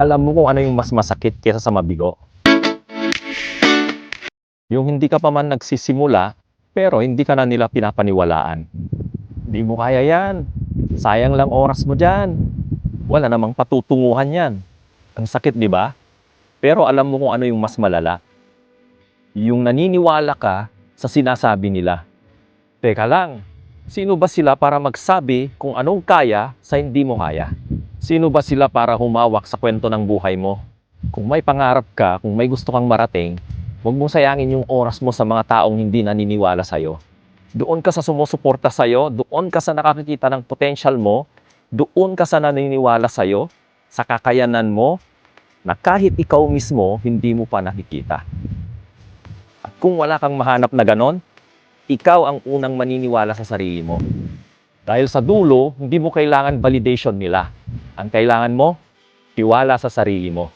Alam mo kung ano yung mas masakit kaysa sa mabigo? Yung hindi ka pa man nagsisimula, pero hindi ka na nila pinapaniwalaan. Hindi mo kaya yan. Sayang lang oras mo dyan. Wala namang patutunguhan yan. Ang sakit, di ba? Pero alam mo kung ano yung mas malala. Yung naniniwala ka sa sinasabi nila. Teka lang, sino ba sila para magsabi kung anong kaya sa hindi mo kaya? Sino ba sila para humawak sa kwento ng buhay mo? Kung may pangarap ka, kung may gusto kang marating, huwag mong sayangin yung oras mo sa mga taong hindi naniniwala sa'yo. Doon ka sa sumusuporta sa'yo, doon ka sa nakakikita ng potential mo, doon ka sa naniniwala sa'yo, sa kakayanan mo, na kahit ikaw mismo, hindi mo pa nakikita. At kung wala kang mahanap na ganon, ikaw ang unang maniniwala sa sarili mo. Dahil sa dulo, hindi mo kailangan validation nila. Ang kailangan mo, tiwala sa sarili mo.